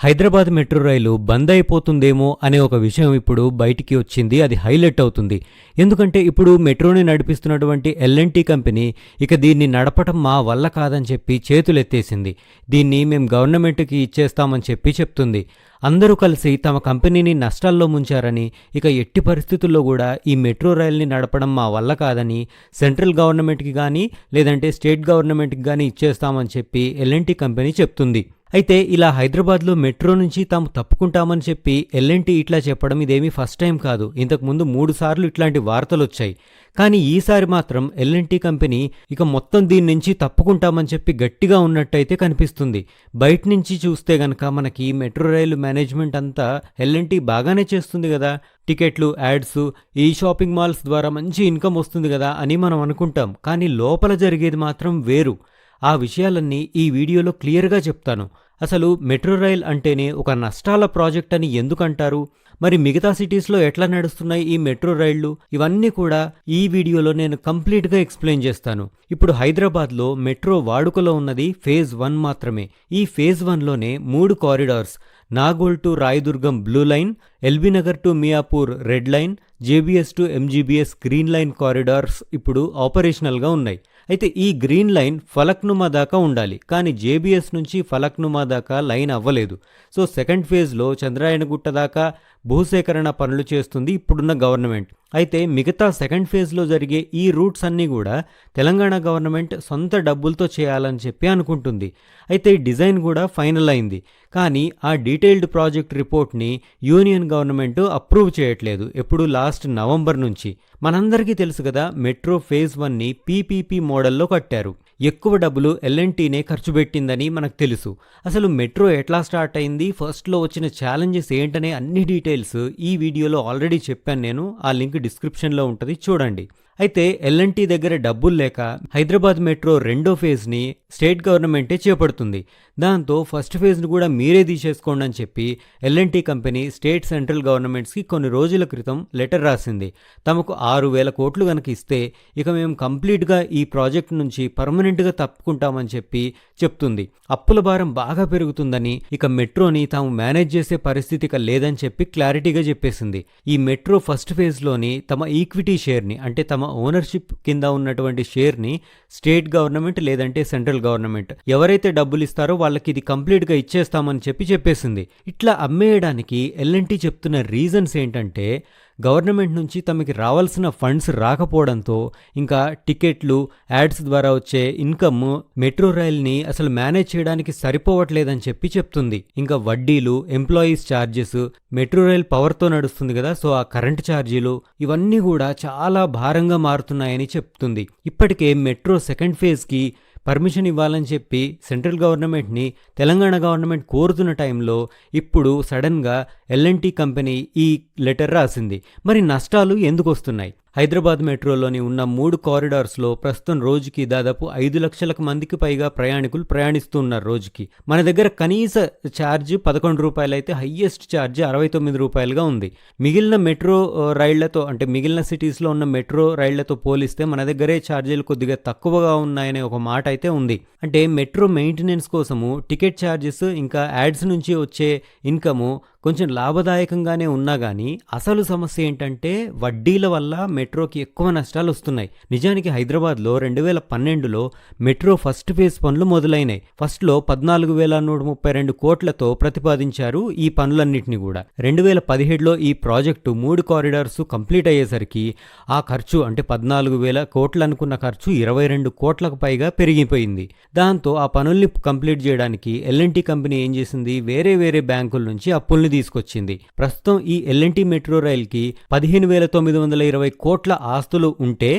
Hyderabad metro రైలు బంద్ అయిపోతుందేమో అనే ఒక విషయం ఇప్పుడు బయటికి వచ్చింది. అది హైలైట్ అవుతుంది. ఎందుకంటే ఇప్పుడు మెట్రోని నడిపిస్తున్నటువంటి ఎల్ఎన్టీ కంపెనీ ఇక దీన్ని నడపటం మా వల్ల కాదని చెప్పి చేతులెత్తేసింది. దీన్ని మేము గవర్నమెంట్కి ఇచ్చేస్తామని చెప్పి చెప్తుంది. అందరూ కలిసి తమ కంపెనీని నష్టాల్లో ముంచారని ఇక ఎట్టి పరిస్థితుల్లో కూడా ఈ మెట్రో రైల్ని నడపడం మా వల్ల కాదని సెంట్రల్ గవర్నమెంట్కి కానీ లేదంటే స్టేట్ గవర్నమెంట్కి కానీ ఇచ్చేస్తామని చెప్పి ఎల్ఎన్టీ కంపెనీ చెప్తుంది. అయితే ఇలా హైదరాబాద్లో మెట్రో నుంచి తాము తప్పుకుంటామని చెప్పి ఎల్ఎన్టీ ఇట్లా చెప్పడం ఇదేమీ ఫస్ట్ టైం కాదు. ఇంతకుముందు మూడు సార్లు ఇట్లాంటి వార్తలు వచ్చాయి కానీ ఈసారి మాత్రం ఎల్ఎన్టీ కంపెనీ ఇక మొత్తం దీని నుంచి తప్పుకుంటామని చెప్పి గట్టిగా ఉన్నట్టయితే కనిపిస్తుంది. బయట నుంచి చూస్తే గనక మనకి మెట్రో రైలు మేనేజ్మెంట్ అంతా ఎల్ఎన్టీ బాగానే చేస్తుంది కదా. టికెట్లు యాడ్స్ ఈ షాపింగ్ మాల్స్ ద్వారా మంచి ఇన్కమ్ వస్తుంది కదా అని మనం అనుకుంటాం. కానీ లోపల జరిగేది మాత్రం వేరు. ఆ విషయాలన్నీ ఈ వీడియోలో క్లియర్గా చెప్తాను. అసలు మెట్రో రైల్ అంటేనే ఒక నష్టాల ప్రాజెక్ట్ అని ఎందుకంటారు? మరి మిగతా సిటీస్లో ఎట్లా నడుస్తున్నాయి ఈ మెట్రో రైళ్ళు? ఇవన్నీ కూడా ఈ వీడియోలో నేను కంప్లీట్గా ఎక్స్ప్లెయిన్ చేస్తాను. ఇప్పుడు హైదరాబాద్లో మెట్రో వాడుకలో ఉన్నది ఫేజ్ వన్ మాత్రమే. ఈ ఫేజ్ వన్లోనే మూడు corridors Nagole to Raidurgam blue line LB Nagar to Miyapur red line JBS to MGBS green line corridors ఇప్పుడు ఆపరేషనల్గా ఉన్నాయి. అయితే ఈ గ్రీన్ లైన్ ఫలక్నుమా దాకా ఉండాలి. కానీ జేబీఎస్ నుంచి ఫలక్నుమా దాకా లైన్ అవ్వలేదు. సో సెకండ్ ఫేజ్లో చంద్రాయణగుట్ట దాకా భూసేకరణ పనులు చేస్తుంది ఇప్పుడున్న గవర్నమెంట్ అయితే మిగతా సెకండ్ ఫేజ్లో జరిగే ఈ రూట్స్ అన్నీ కూడా తెలంగాణ గవర్నమెంట్ సొంత డబ్బులతో చేయాలని చెప్పి అనుకుంటుంది. అయితే ఈ డిజైన్ కూడా ఫైనల్ అయింది. కానీ ఆ డీటెయిల్డ్ ప్రాజెక్ట్ రిపోర్ట్ని యూనియన్ గవర్నమెంట్ అప్రూవ్ చేయట్లేదు. ఎప్పుడు లాస్ట్ నవంబర్ నుంచి మనందరికీ తెలుసు కదా మెట్రో ఫేజ్ వన్ని పీపీపీ మోడల్లో కట్టారు. ఎక్కువ డబ్బులు ఎల్ఎన్టీనే ఖర్చు పెట్టిందని మనకు తెలుసు. అసలు మెట్రో ఎట్లా స్టార్ట్ అయింది? ఫస్ట్లో వచ్చిన ఛాలెంజెస్ ఏంటనే అన్ని డీటెయిల్స్ ఈ వీడియోలో ఆల్రెడీ చెప్పాను నేను. ఆ లింక్ డిస్క్రిప్షన్లో ఉంటుంది. చూడండి. అయితే ఎల్ఎన్టీ దగ్గర డబ్బులు లేక హైదరాబాద్ మెట్రో రెండో ఫేజ్ని స్టేట్ గవర్నమెంటే చేపడుతుంది. దాంతో ఫస్ట్ ఫేజ్ను కూడా మీరే తీసేసుకోండి అని చెప్పి L and T company state central గవర్నమెంట్స్కి కొన్ని రోజుల క్రితం లెటర్ రాసింది. తమకు ఆరు వేల కోట్లు కనుక ఇస్తే ఇక మేము కంప్లీట్గా ఈ ప్రాజెక్ట్ నుంచి పర్మనెంట్గా తప్పుకుంటామని చెప్పి చెప్తుంది. అప్పుల భారం బాగా పెరుగుతుందని ఇక మెట్రోని తాము మేనేజ్ చేసే పరిస్థితి ఇక లేదని చెప్పి క్లారిటీగా చెప్పేసింది. ఈ మెట్రో ఫస్ట్ ఫేజ్లోని తమ ఈక్విటీ షేర్ని అంటే తమ ఓనర్షిప్ కింద ఉన్నటువంటి షేర్ని స్టేట్ గవర్నమెంట్ లేదంటే సెంట్రల్ గవర్నమెంట్. ఎవరైతే డబ్బులు ఇస్తారో వాళ్ళకి ఇది కంప్లీట్గా ఇచ్చేస్తామని చెప్పి చెప్పేసింది. ఇట్లా అమ్మేయడానికి ఎల్ఎన్టీ చెప్తున్న రీజన్స్ ఏంటంటే గవర్నమెంట్ నుంచి తమకి రావాల్సిన ఫండ్స్ రాకపోవడంతో ఇంకా టికెట్లు యాడ్స్ ద్వారా వచ్చే ఇన్కమ్ మెట్రో రైల్ని అసలు మేనేజ్ చేయడానికి సరిపోవట్లేదని చెప్పి చెప్తుంది. ఇంకా వడ్డీలు ఎంప్లాయీస్ ఛార్జెస్ మెట్రో రైల్ పవర్తో నడుస్తుంది కదా సో ఆ కరెంట్ ఛార్జీలు ఇవన్నీ కూడా చాలా భారంగా మారుతున్నాయని చెప్తుంది. ఇప్పటికే మెట్రో సెకండ్ ఫేజ్కి పర్మిషన్ ఇవ్వాలని చెప్పి సెంట్రల్ గవర్నమెంట్ని తెలంగాణ గవర్నమెంట్ కోరుతున్న టైంలో ఇప్పుడు సడన్గా ఎల్ఎన్టీ కంపెనీ ఈ లెటర్ రాసింది. మరి నష్టాలు ఎందుకు వస్తున్నాయి? హైదరాబాద్ మెట్రోలోని ఉన్న మూడు కారిడార్స్లో ప్రస్తుతం రోజుకి దాదాపు ఐదు లక్షలకు మందికి పైగా ప్రయాణికులు ప్రయాణిస్తూ ఉన్నారు రోజుకి. మన దగ్గర కనీస ఛార్జ్ పదకొండు రూపాయలు అయితే హయ్యెస్ట్ ఛార్జ్ అరవై తొమ్మిది రూపాయలుగా ఉంది. మిగిలిన మెట్రో రైళ్ళతో అంటే మిగిలిన సిటీస్లో ఉన్న మెట్రో రైళ్ళతో పోలిస్తే మన దగ్గరే ఛార్జీలు కొద్దిగా తక్కువగా ఉన్నాయనే ఒక మాట అయితే ఉంది. అంటే మెట్రో మెయింటెనెన్స్ కోసము టికెట్ ఛార్జెస్ ఇంకా యాడ్స్ నుంచి వచ్చే ఇన్కము కొంచెం లాభదాయకంగానే ఉన్నా కానీ అసలు సమస్య ఏంటంటే వడ్డీల వల్ల మెట్రోకి ఎక్కువ నష్టాలు వస్తున్నాయి. నిజానికి హైదరాబాద్లో రెండు వేల పన్నెండులో మెట్రో ఫస్ట్ ఫేజ్ పనులు మొదలైనాయి. ఫస్ట్లో పద్నాలుగు వేల నూట ముప్పై రెండు కోట్లతో ప్రతిపాదించారు ఈ పనులన్నింటినీ కూడా. రెండు వేల పదిహేడులో ఈ ప్రాజెక్టు మూడు కారిడార్స్ కంప్లీట్ అయ్యేసరికి ఆ ఖర్చు అంటే పద్నాలుగు వేల కోట్లు అనుకున్న ఖర్చు ఇరవై రెండు కోట్లకు పైగా పెరిగిపోయింది. దాంతో ఆ పనుల్ని కంప్లీట్ చేయడానికి ఎల్ఎన్టీ కంపెనీ ఏం చేసింది? వేరే వేరే బ్యాంకుల నుంచి అప్పుల్ని తీసుకొచ్చింది. ప్రస్తుతం ఈ ఎల్ఎన్టీ మెట్రో రైల్కి పదిహేను వేల తొమ్మిది వందల ఇరవై కోట్ల ఆస్తులు ఉంటే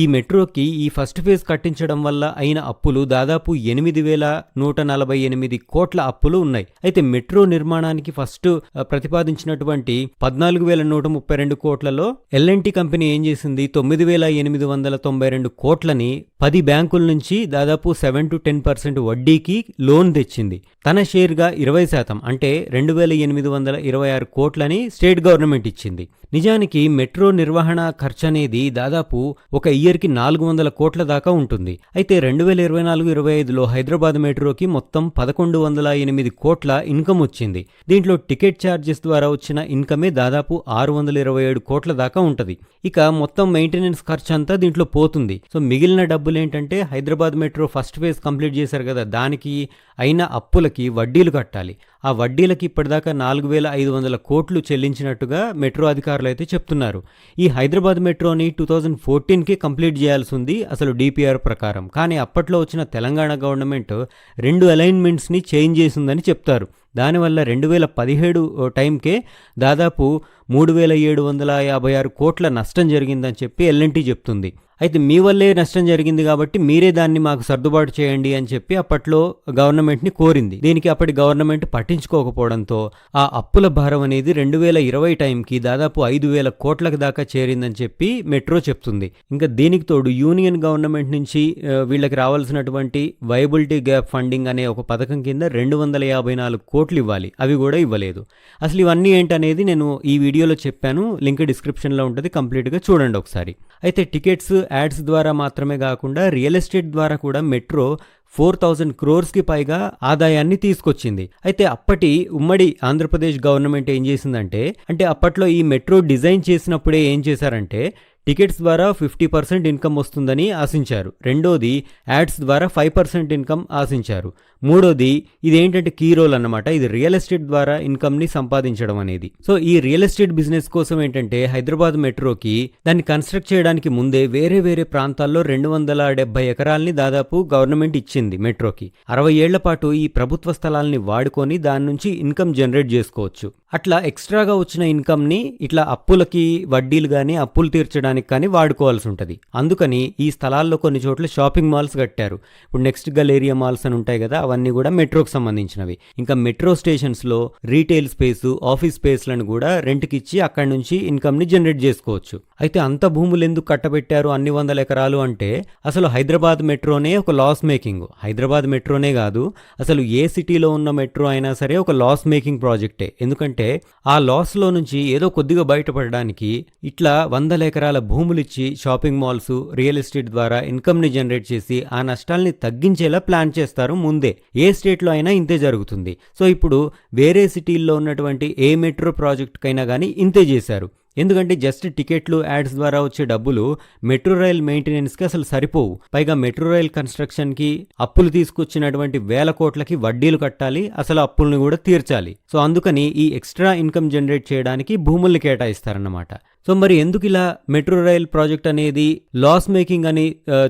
ఈ మెట్రోకి ఈ ఫస్ట్ ఫేజ్ కట్టించడం వల్ల అయిన అప్పులు దాదాపు ఎనిమిది వేల నూట నలభై ఎనిమిది కోట్ల అప్పులు ఉన్నాయి. అయితే మెట్రో నిర్మాణానికి ఫస్ట్ ప్రతిపాదించినటువంటి పద్నాలుగు వేల నూట ముప్పై రెండు కోట్లలో ఎల్ఎన్టీ కంపెనీ ఏం చేసింది? తొమ్మిది వేల ఎనిమిది వందల తొంభై రెండు కోట్లని పది బ్యాంకుల నుంచి దాదాపు సెవెన్ టు టెన్ పర్సెంట్ వడ్డీకి లోన్ తెచ్చింది. తన షేర్గా ఇరవై శాతం అంటే రెండు వేల ఎనిమిది వందల వందల ఇరవై ఆరు కోట్లని స్టేట్ గవర్నమెంట్ ఇచ్చింది. నిజానికి మెట్రో నిర్వహణ ఖర్చు అనేది దాదాపు ఒక ఇయర్కి నాలుగు వందల కోట్ల దాకా ఉంటుంది. అయితే రెండు వేల ఇరవై నాలుగు ఇరవై ఐదులో హైదరాబాద్ మెట్రోకి మొత్తం పదకొండు వందల ఎనిమిది కోట్ల ఇన్కమ్ వచ్చింది. దీంట్లో టికెట్ ఛార్జెస్ ద్వారా వచ్చిన ఇన్కమే దాదాపు ఆరు వందల ఇరవై ఏడు కోట్ల దాకా ఉంటుంది. ఇక మొత్తం మెయింటెనెన్స్ ఖర్చు అంతా దీంట్లో పోతుంది. సో మిగిలిన డబ్బులు ఏంటంటే Hyderabad metro first phase complete చేశారు కదా దానికి అయిన అప్పులకి వడ్డీలు కట్టాలి. ఆ వడ్డీలకి ఇప్పటిదాకా నాలుగు వేల ఐదు వందల కోట్లు చెల్లించినట్టుగా మెట్రో అధికారులు అయితే చెప్తున్నారు. ఈ హైదరాబాద్ మెట్రోని టూ థౌజండ్ ఫోర్టీన్కి కంప్లీట్ చేయాల్సి ఉంది అసలు డిపిఆర్ ప్రకారం. కానీ అప్పట్లో వచ్చిన తెలంగాణ గవర్నమెంట్ రెండు అలైన్మెంట్స్ని చేంజ్ చేసిందని చెప్తారు. దానివల్ల రెండు వేల పదిహేడు టైంకే దాదాపు మూడు వేల ఏడు వందల యాభై ఆరు కోట్ల నష్టం జరిగిందని చెప్పి ఎల్ఎన్టీ చెప్తుంది. అయితే మీ వల్లే నష్టం జరిగింది కాబట్టి మీరే దాన్ని మాకు సర్దుబాటు చేయండి అని చెప్పి అప్పట్లో గవర్నమెంట్ని కోరింది. దీనికి అప్పటి గవర్నమెంట్ పట్టించుకోకపోవడంతో ఆ అప్పుల భారం అనేది రెండు వేల ఇరవై టైంకి దాదాపు ఐదు వేల కోట్లకు దాకా చేరిందని చెప్పి మెట్రో చెప్తుంది. ఇంకా దీనికి తోడు యూనియన్ గవర్నమెంట్ నుంచి వీళ్ళకి రావాల్సినటువంటి వైబిలిటీ గ్యాప్ ఫండింగ్ అనే ఒక పథకం కింద రెండు వందల యాభై నాలుగు కోట్లు ఇవ్వాలి. అవి కూడా ఇవ్వలేదు. అసలు ఇవన్నీ ఏంటనేది నేను ఈ వీడియోలో చెప్పాను. లింక్ డిస్క్రిప్షన్లో ఉంటుంది. కంప్లీట్గా చూడండి ఒకసారి. అయితే టికెట్స్ యాడ్స్ ద్వారా మాత్రమే కాకుండా రియల్ ఎస్టేట్ ద్వారా కూడా మెట్రో ఫోర్ థౌజండ్ క్రోర్స్కి పైగా ఆదాయాన్ని తీసుకొచ్చింది. అయితే అప్పటి ఉమ్మడి ఆంధ్రప్రదేశ్ గవర్నమెంట్ ఏం చేసిందంటే అంటే అప్పట్లో ఈ మెట్రో డిజైన్ చేసినప్పుడే ఏం చేశారంటే టికెట్స్ ద్వారా ఫిఫ్టీ పర్సెంట్ ఇన్కమ్ వస్తుందని ఆశించారు. రెండోది యాడ్స్ ద్వారా ఫైవ్ పర్సెంట్ ఇన్కమ్ ఆశించారు. మూడోది ఇదేంటంటే కీ రోల్ అన్నమాట. ఇది రియల్ ఎస్టేట్ ద్వారా ఇన్కమ్ని సంపాదించడం అనేది. సో ఈ రియల్ ఎస్టేట్ బిజినెస్ కోసం ఏంటంటే హైదరాబాద్ మెట్రోకి దాన్ని కన్స్ట్రక్ట్ చేయడానికి ముందే వేరే వేరే ప్రాంతాల్లో రెండు వందల డెబ్బై ఎకరాల్ని దాదాపు గవర్నమెంట్ ఇచ్చింది మెట్రోకి. అరవై ఏళ్ళ పాటు ఈ ప్రభుత్వ స్థలాల్ని వాడుకొని దాని నుంచి ఇన్కమ్ జనరేట్ చేసుకోవచ్చు. అట్లా ఎక్స్ట్రాగా వచ్చిన ఇన్కమ్ని ఇట్లా అప్పులకి వడ్డీలు కానీ అప్పులు తీర్చడానికి కానీ వాడుకోవాల్సి ఉంటుంది. అందుకని ఈ స్థలాల్లో కొన్ని చోట్ల షాపింగ్ మాల్స్ కట్టారు. ఇప్పుడు నెక్స్ట్ గలేరియా మాల్స్ అని ఉంటాయి కదా అవన్నీ కూడా మెట్రోకి సంబంధించినవి. ఇంకా మెట్రో స్టేషన్స్లో రీటైల్ స్పేస్ ఆఫీస్ స్పేస్లను కూడా రెంట్కి ఇచ్చి అక్కడి నుంచి ఇన్కమ్ని జనరేట్ చేసుకోవచ్చు. అయితే అంత భూములు ఎందుకు కట్టబెట్టారు అన్ని వందల ఎకరాలు అంటే అసలు హైదరాబాద్ మెట్రోనే ఒక లాస్ మేకింగ్ హైదరాబాద్ మెట్రోనే కాదు అసలు ఏ సిటీలో ఉన్న మెట్రో అయినా సరే ఒక లాస్ మేకింగ్ ప్రాజెక్టే ఎందుకంటే ఆ లాస్లో నుంచి ఏదో కొద్దిగా బయటపడడానికి ఇట్లా వందల ఎకరాల భూములు ఇచ్చి షాపింగ్ మాల్స్ రియల్ ఎస్టేట్ ద్వారా ఇన్కమ్ని జనరేట్ చేసి ఆ నష్టాల్ని తగ్గించేలా ప్లాన్ చేస్తారు ముందే. ఏ స్టేట్లో అయినా ఇంతే జరుగుతుంది. సో ఇప్పుడు వేరే సిటీల్లో ఉన్నటువంటి ఏ మెట్రో ప్రాజెక్ట్కైనా కానీ ఇంతే చేశారు. ఎందుకంటే జస్ట్ టికెట్లు యాడ్స్ ద్వారా వచ్చే డబ్బులు మెట్రో రైల్ మెయింటెనెన్స్కి అసలు సరిపోవు. పైగా మెట్రో రైల్ కన్స్ట్రక్షన్కి అప్పులు తీసుకొచ్చినటువంటి వేల కోట్లకి వడ్డీలు కట్టాలి అసలు అప్పుల్ని కూడా తీర్చాలి. సో అందుకని ఈ ఎక్స్ట్రా ఇన్కమ్ జనరేట్ చేయడానికి భూముల్ని కేటాయిస్తారన్నమాట. సో మరి ఎందుకు ఇలా మెట్రో రైల్ ప్రాజెక్ట్ అనేది లాస్ మేకింగ్ అని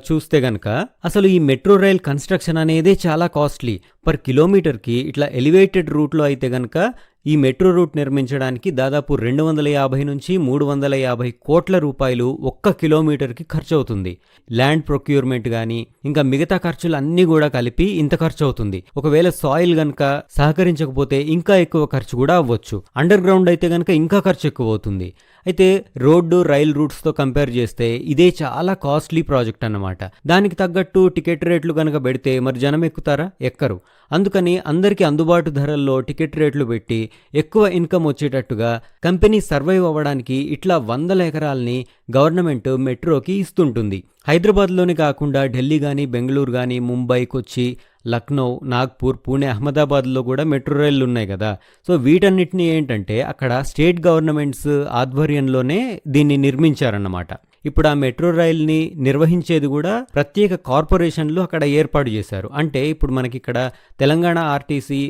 చూస్తే గనక అసలు ఈ మెట్రో రైల్ కన్స్ట్రక్షన్ అనేది చాలా కాస్ట్లీ పర్ కిలోమీటర్కి ఇట్లా ఎలివేటెడ్ రూట్లో అయితే గనక ఈ మెట్రో రూట్ నిర్మించడానికి దాదాపు రెండు వందల యాభై నుంచి మూడు వందల యాభై కోట్ల రూపాయలు ఒక్క కిలోమీటర్కి ఖర్చు అవుతుంది ల్యాండ్ ప్రొక్యూర్మెంట్ కానీ ఇంకా మిగతా ఖర్చులు అన్నీ కూడా కలిపి ఇంత ఖర్చు అవుతుంది ఒకవేళ సాయిల్ గనక సహకరించకపోతే ఇంకా ఎక్కువ ఖర్చు కూడా అవ్వచ్చు. అండర్ గ్రౌండ్ అయితే గనక ఇంకా ఖర్చు ఎక్కువ అవుతుంది అయితే రోడ్డు రైల్ రూట్స్తో కంపేర్ చేస్తే ఇదే చాలా కాస్ట్లీ ప్రాజెక్ట్ అన్నమాట. దానికి తగ్గట్టు టికెట్ రేట్లు కనుక పెడితే మరి జనం ఎక్కుతారా? ఎక్కరు. అందుకని అందరికీ అందుబాటు ధరల్లో టికెట్ రేట్లు పెట్టి ఎక్కువ ఇన్కమ్ వచ్చేటట్టుగా కంపెనీ సర్వైవ్ అవ్వడానికి ఇట్లా వందల ఎకరాల్ని గవర్నమెంట్ మెట్రోకి ఇస్తుంటుంది. హైదరాబాద్లోనే కాకుండా ఢిల్లీ కానీ బెంగళూరు కానీ ముంబై కొచ్చి లక్నో నాగ్పూర్ పూణే అహ్మదాబాద్లో కూడా మెట్రో రైళ్ళు ఉన్నాయి కదా. సో వీటన్నిటిని ఏంటంటే అక్కడ స్టేట్ గవర్నమెంట్స్ ఆధ్వర్యంలోనే దీన్ని నిర్మించారన్నమాట. ఇప్పుడు ఆ మెట్రో రైల్ని నిర్వహించేది కూడా ప్రత్యేక కార్పొరేషన్లు అక్కడ ఏర్పాటు చేశారు. అంటే ఇప్పుడు మనకి ఇక్కడ తెలంగాణ ఆర్టీసీ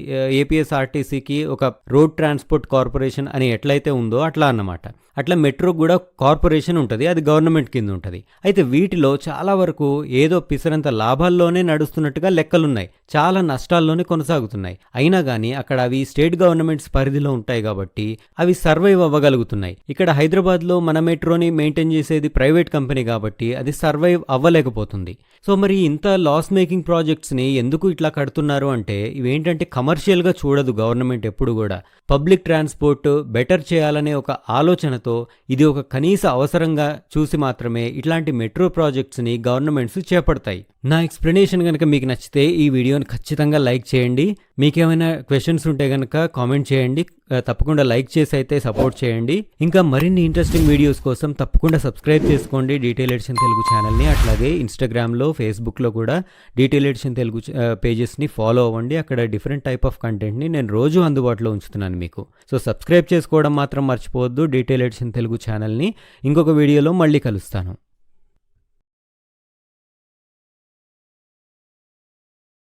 ఏపీఎస్ ఆర్టీసీకి ఒక రోడ్ ట్రాన్స్పోర్ట్ కార్పొరేషన్ అని ఎట్లయితే ఉందో అట్లా అన్నమాట. అట్లా మెట్రో కూడా కార్పొరేషన్ ఉంటుంది అది గవర్నమెంట్ కింద ఉంటుంది. అయితే వీటిలో చాలా వరకు ఏదో పిసరంత లాభాల్లోనే నడుస్తున్నట్టుగా లెక్కలున్నాయి. చాలా నష్టాల్లోనే కొనసాగుతున్నాయి. అయినా కానీ అక్కడ అవి స్టేట్ గవర్నమెంట్స్ పరిధిలో ఉంటాయి కాబట్టి అవి సర్వైవ్ అవ్వగలుగుతున్నాయి. ఇక్కడ హైదరాబాద్లో మన మెట్రోని మెయింటైన్ చేసేది ప్రైవేట్ కంపెనీ కాబట్టి అది సర్వైవ్ అవ్వలేకపోతుంది. సో మరి ఇంత లాస్ మేకింగ్ ప్రాజెక్ట్స్ని ఎందుకు ఇట్లా కడుతున్నారు అంటే ఇవేంటంటే కమర్షియల్గా చూడదు గవర్నమెంట్ ఎప్పుడు కూడా. పబ్లిక్ ట్రాన్స్పోర్ట్ బెటర్ చేయాలనే ఒక ఆలోచన ఆలోచనతో ఇది ఒక కనీస అవసరంగా చూసి మాత్రమే ఇట్లాంటి మెట్రో ప్రాజెక్ట్స్ని గవర్నమెంట్స్ చేపడతాయి. నా ఎక్స్ప్లెనేషన్ కనుక మీకు నచ్చితే ఈ వీడియోని ఖచ్చితంగా లైక్ చేయండి. మీకేమైనా క్వశ్చన్స్ ఉంటే కనుక కామెంట్ చేయండి. తప్పకుండా లైక్ చేసి అయితే సపోర్ట్ చేయండి. ఇంకా మరిన్ని ఇంట్రెస్టింగ్ వీడియోస్ కోసం తప్పకుండా సబ్స్క్రైబ్ చేసుకోండి. డీటెయిల్ ఎడిషన్ తెలుగు ఛానల్ని అట్లాగే ఇన్స్టాగ్రామ్లో ఫేస్బుక్లో కూడా డీటెయిల్ ఎడిషన్ తెలుగు పేజెస్ని ఫాలో అవ్వండి. అక్కడ డిఫరెంట్ టైప్ ఆఫ్ కంటెంట్ని నేను రోజు అందుబాటులో ఉంచుతున్నాను మీకు. సో సబ్స్క్రైబ్ చేసుకోవడం మాత్రం మర్చిపోవద్దు. డీటెయిల్ ఎడిషన్ తెలుగు ఛానల్ని ఇంకొక వీడియోలో మళ్ళీ కలుస్తాను.